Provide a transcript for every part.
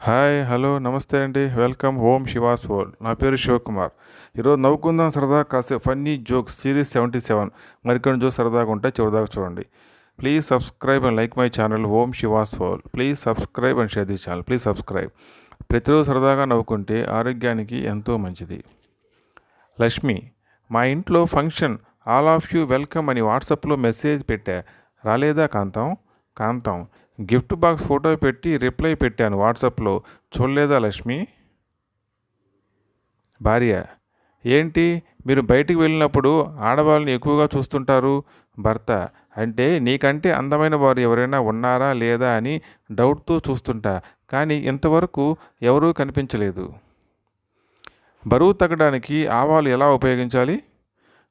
Hi hello నమస్తే అండి. Welcome home Shiva's world. నా పేరు శివకుమార్ ఈరోజు నవ్వుకుందాం సరదా కాసే funny jokes series seventy seven. మరికొన్ని జోక్స్ సరదాగా ఉంటాయి చివరిదాకా చూడండి. Please subscribe and like my channel home Shiva's world. Please subscribe and share the channel. Please subscribe. ప్రతిరోజు సరదాగా నవ్వుకుంటే ఆరోగ్యానికి ఎంతో మంచిది. లక్ష్మి మా ఇంట్లో function all of you welcome అని వాట్సాప్లో మెసేజ్ పెట్టా. రాలేదా Kantham? Kantham gift box photo పెట్టి రిప్లై పెట్టాను వాట్సాప్లో. చూడలేదా లక్ష్మి? భార్య ఏంటి? మీరు బయటికి వెళ్ళినప్పుడు ఆడవాళ్ళని ఎక్కువగా చూస్తుంటారు? భర్త అంటే నీకంటే అందమైన వారు ఎవరైనా ఉన్నారా లేదా అని డౌట్తో చూస్తుంటా కానీ ఇంతవరకు ఎవరూ కనిపించలేదు. బరువు తగ్గడానికి ఆవాలు ఎలా ఉపయోగించాలి?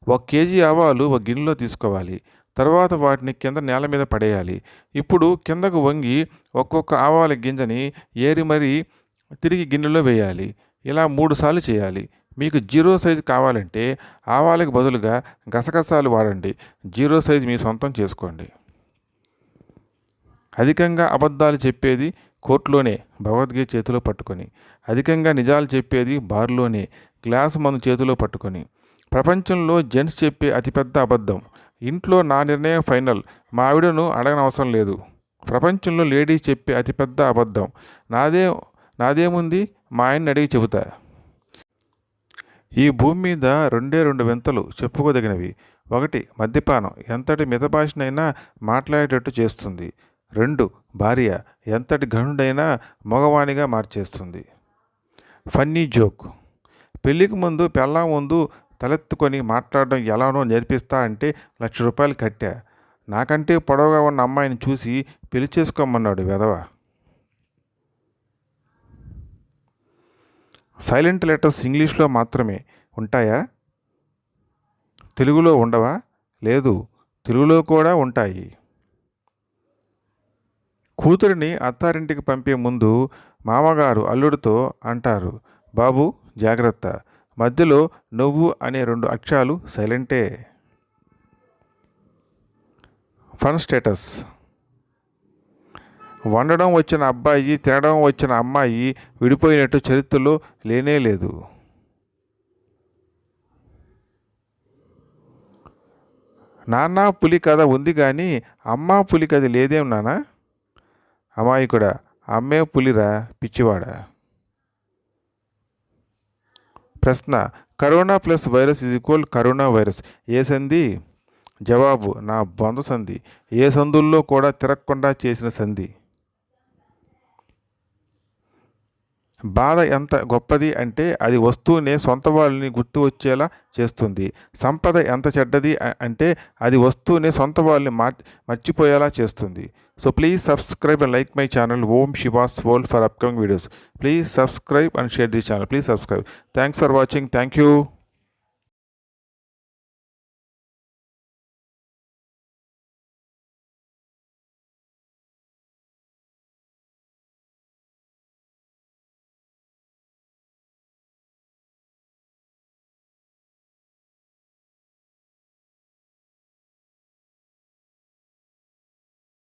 ఒక కేజీ ఆవాలు ఒక గిన్నెలో తీసుకోవాలి. తర్వాత వాటిని కింద నేల మీద పడేయాలి. ఇప్పుడు కిందకు వంగి ఒక్కొక్క ఆవాల గింజని ఏరి మరీ తిరిగి గిన్నెలో వేయాలి. ఇలా మూడు సార్లు చేయాలి. మీకు జీరో సైజు కావాలంటే ఆవాలకు బదులుగా గసగసాలు వాడండి. జీరో సైజు మీ సొంతం చేసుకోండి. అధికంగా అబద్ధాలు చెప్పేది కోర్టులోనే భగవద్గీత చేతిలో పట్టుకొని. అధికంగా నిజాలు చెప్పేది బార్లోనే గ్లాసు మందు చేతిలో పట్టుకొని. ప్రపంచంలో జెంట్స్ చెప్పే అతిపెద్ద అబద్ధం. ఇంట్లో నా నిర్ణయం ఫైనల్. మా ఆవిడను అడగనవసరం లేదు. ప్రపంచంలో లేడీ చెప్పే అతిపెద్ద అబద్ధం. నాదే నాదేముంది? మా ఆయన్ని అడిగి చెబుతా. ఈ భూమి మీద రెండే రెండు వింతలు చెప్పుకోదగినవి. ఒకటి మద్యపానం. ఎంతటి మితభాషనైనా మాట్లాడేటట్టు చేస్తుంది. రెండు భార్య. ఎంతటి ఘనుడైనా మగవాణిగా మార్చేస్తుంది. Funny joke. పెళ్ళికి ముందు పెళ్ళాం ముందు తలెత్తుకొని మాట్లాడడం ఎలానో నేర్పిస్తా అంటే లక్ష రూపాయలు కట్టా. నాకంటే పొడవుగా ఉన్న అమ్మాయిని చూసి పెళ్ళి చేసుకోమన్నాడు వెధవ. సైలెంట్ లెటర్స్ ఇంగ్లీష్లో మాత్రమే. ఉంటాయా? తెలుగులో ఉండవా? లేదు. తెలుగులో కూడా ఉంటాయి. కూతురిని అత్తారింటికి పంపే ముందు మామగారు అల్లుడితో అంటారు. బాబు జాగ్రత్త. మధ్యలో నువ్వు అనే రెండు అక్షరాలు సైలెంటే. Fun status. వండడం వచ్చిన అబ్బాయి తినడం వచ్చిన అమ్మాయి విడిపోయినట్టు చరిత్రలో లేనే లేదు. నాన్న పులి కథ ఉంది కానీ అమ్మ పులి కథ లేదేం నానా అమ్మాయి కూడా అమ్మే పులిరా పిచ్చివాడా? ప్రశ్న corona plus virus is equal corona virus. ఏ సంధి? జవాబు నా బంధు సంధి. ఏ సందుల్లో కూడా తిరగకుండా చేసిన సంధి. బాధ ఎంత గొప్పది అంటే అది వస్తువునే సొంత వాళ్ళని గుర్తు వచ్చేలా చేస్తుంది. సంపద ఎంత చెడ్డది అంటే అది వస్తువునే సొంత వాళ్ళని మార్ మర్చిపోయేలా చేస్తుంది. So please subscribe and like my channel Om Shiva's world for upcoming videos. Please subscribe and share this channel please subscribe thanks for watching thank you